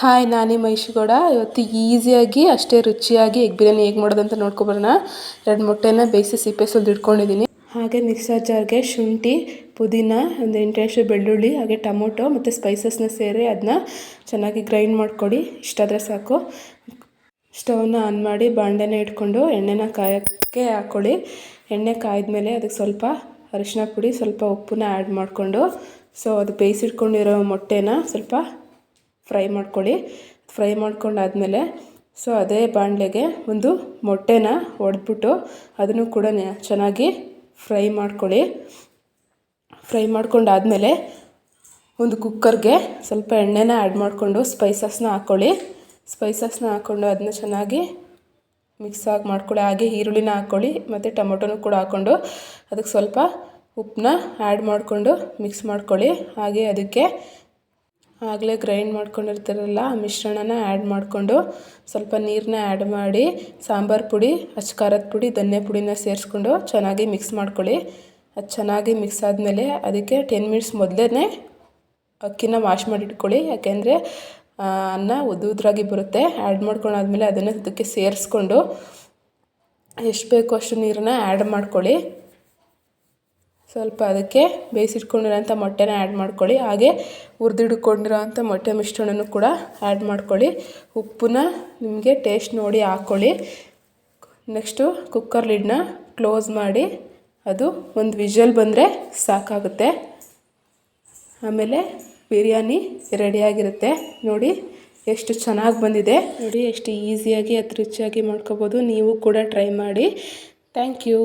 Hi, ನಾನೇ ಮಹಿಷಿಗೌಡ. ಇವತ್ತು ಈಸಿಯಾಗಿ, ಅಷ್ಟೇ ರುಚಿಯಾಗಿ ಎಗ್ ಬಿರಿಯಾನಿ ಹೇಗೆ ಮಾಡೋದು ಅಂತ ನೋಡ್ಕೊಬರೋಣ. ಎರಡು ಮೊಟ್ಟೆನ ಬೇಯಿಸಿ ಸಿಪ್ಪೆ ಸುಲ್ದು ಇಟ್ಕೊಂಡಿದ್ದೀನಿ ಹಾಗೆ ಮಿಕ್ಸರ್ ಜಾರ್ಗೆ ಶುಂಠಿ, ಪುದೀನ, ಒಂದು ಎಂಟು ಬೆಳ್ಳುಳ್ಳಿ, ಹಾಗೆ ಟೊಮೊಟೊ ಮತ್ತು ಸ್ಪೈಸಸ್ನ ಸೇರಿ ಅದನ್ನ ಚೆನ್ನಾಗಿ ಗ್ರೈಂಡ್ ಮಾಡಿಕೊಡಿ. ಇಷ್ಟಾದರೆ ಸಾಕು. ಸ್ಟವ್ನ ಆನ್ ಮಾಡಿ ಬಾಂಡೆನ ಇಟ್ಕೊಂಡು ಎಣ್ಣೆನ ಕಾಯೋಕ್ಕೆ ಹಾಕ್ಕೊಳ್ಳಿ ಎಣ್ಣೆ ಕಾಯ್ದ್ಮೇಲೆ ಅದಕ್ಕೆ ಸ್ವಲ್ಪ ಅರಿಶಿನ ಪುಡಿ, ಸ್ವಲ್ಪ ಉಪ್ಪನ್ನ ಆ್ಯಡ್ ಮಾಡಿಕೊಂಡು ಸೊ ಅದು ಬೇಯಿಸಿಟ್ಕೊಂಡಿರೋ ಮೊಟ್ಟೆನ ಸ್ವಲ್ಪ ಫ್ರೈ ಮಾಡ್ಕೊಳ್ಳಿ. ಫ್ರೈ ಮಾಡ್ಕೊಂಡಾದಮೇಲೆ ಸೊ ಅದೇ ಬಾಣಲೆಗೆ ಒಂದು ಮೊಟ್ಟೆನ ಒಡೆದ್ಬಿಟ್ಟು ಅದನ್ನು ಕೂಡ ಚೆನ್ನಾಗಿ ಫ್ರೈ ಮಾಡ್ಕೊಳ್ಳಿ. ಫ್ರೈ ಮಾಡ್ಕೊಂಡಾದಮೇಲೆ ಒಂದು ಕುಕ್ಕರ್ಗೆ ಸ್ವಲ್ಪ ಎಣ್ಣೆನ ಆ್ಯಡ್ ಮಾಡಿಕೊಂಡು ಸ್ಪೈಸಸ್ನ ಹಾಕ್ಕೊಳ್ಳಿ ಸ್ಪೈಸಸ್ನ ಹಾಕ್ಕೊಂಡು ಅದನ್ನ ಚೆನ್ನಾಗಿ ಮಿಕ್ಸ್ ಆಗಿ ಮಾಡ್ಕೊಳ್ಳಿ. ಹಾಗೆ ಈರುಳ್ಳಿನ ಹಾಕ್ಕೊಳ್ಳಿ ಮತ್ತು ಟೊಮೊಟೊನೂ ಕೂಡ ಹಾಕ್ಕೊಂಡು ಅದಕ್ಕೆ ಸ್ವಲ್ಪ ಉಪ್ಪನ್ನ ಆ್ಯಡ್ ಮಾಡಿಕೊಂಡು ಮಿಕ್ಸ್ ಮಾಡ್ಕೊಳ್ಳಿ. ಹಾಗೆ ಅದಕ್ಕೆ ಆಗಲೇ ಗ್ರೈಂಡ್ ಮಾಡ್ಕೊಂಡಿರ್ತಾರಲ್ಲ, ಆ ಮಿಶ್ರಣನ ಆ್ಯಡ್ ಮಾಡಿಕೊಂಡು ಸ್ವಲ್ಪ ನೀರನ್ನ ಆ್ಯಡ್ ಮಾಡಿ, ಸಾಂಬಾರು ಪುಡಿ ಖಾರದ ಪುಡಿ, ಧನ್ಯ ಪುಡಿನ ಸೇರಿಸ್ಕೊಂಡು ಚೆನ್ನಾಗಿ ಮಿಕ್ಸ್ ಮಾಡ್ಕೊಳ್ಳಿ. ಅದು ಚೆನ್ನಾಗಿ ಮಿಕ್ಸ್ ಆದಮೇಲೆ ಅದಕ್ಕೆ ಟೆನ್ ಮಿನಿಟ್ಸ್ ಮೊದಲೇ ಅಕ್ಕಿನ ವಾಶ್ ಮಾಡಿ ಇಟ್ಕೊಳ್ಳಿ ಯಾಕೆಂದರೆ ಅನ್ನ ಉದ್ದುದ್ರಾಗಿ ಬರುತ್ತೆ. ಆ್ಯಡ್ ಮಾಡ್ಕೊಂಡಾದ್ಮೇಲೆ ಅದನ್ನು ಅದಕ್ಕೆ ಸೇರಿಸ್ಕೊಂಡು ಎಷ್ಟು ಬೇಕೋ ಅಷ್ಟು ನೀರನ್ನ ಆ್ಯಡ್ ಮಾಡ್ಕೊಳ್ಳಿ. ಸ್ವಲ್ಪ ಅದಕ್ಕೆ ಬೇಯಿಸಿಟ್ಕೊಂಡಿರೋಂಥ ಮೊಟ್ಟೆನ ಆ್ಯಡ್ ಮಾಡ್ಕೊಳ್ಳಿ. ಹಾಗೆ ಹುರಿದಿಡ್ಕೊಂಡಿರೋ ಅಂಥ ಮೊಟ್ಟೆ ಮಿಶ್ರಣನೂ ಕೂಡ ಆ್ಯಡ್ ಮಾಡ್ಕೊಳ್ಳಿ. ಉಪ್ಪನ್ನ ನಿಮಗೆ ಟೇಸ್ಟ್ ನೋಡಿ ಹಾಕ್ಕೊಳ್ಳಿ ನೆಕ್ಸ್ಟು ಕುಕ್ಕರ್ ಲಿಡ್ನ ಕ್ಲೋಸ್ ಮಾಡಿ. ಅದು ಒಂದು ವಿಷಲ್ ಬಂದರೆ ಸಾಕಾಗುತ್ತೆ. ಆಮೇಲೆ ಬಿರಿಯಾನಿ ರೆಡಿಯಾಗಿರುತ್ತೆ. ನೋಡಿ ಎಷ್ಟು ಚೆನ್ನಾಗಿ ಬಂದಿದೆ. ನೋಡಿ ಎಷ್ಟು ಈಸಿಯಾಗಿ ಅತಿ ರುಚಿಯಾಗಿ ಮಾಡ್ಕೋಬೋದು. ನೀವು ಕೂಡ ಟ್ರೈ ಮಾಡಿ. Thank you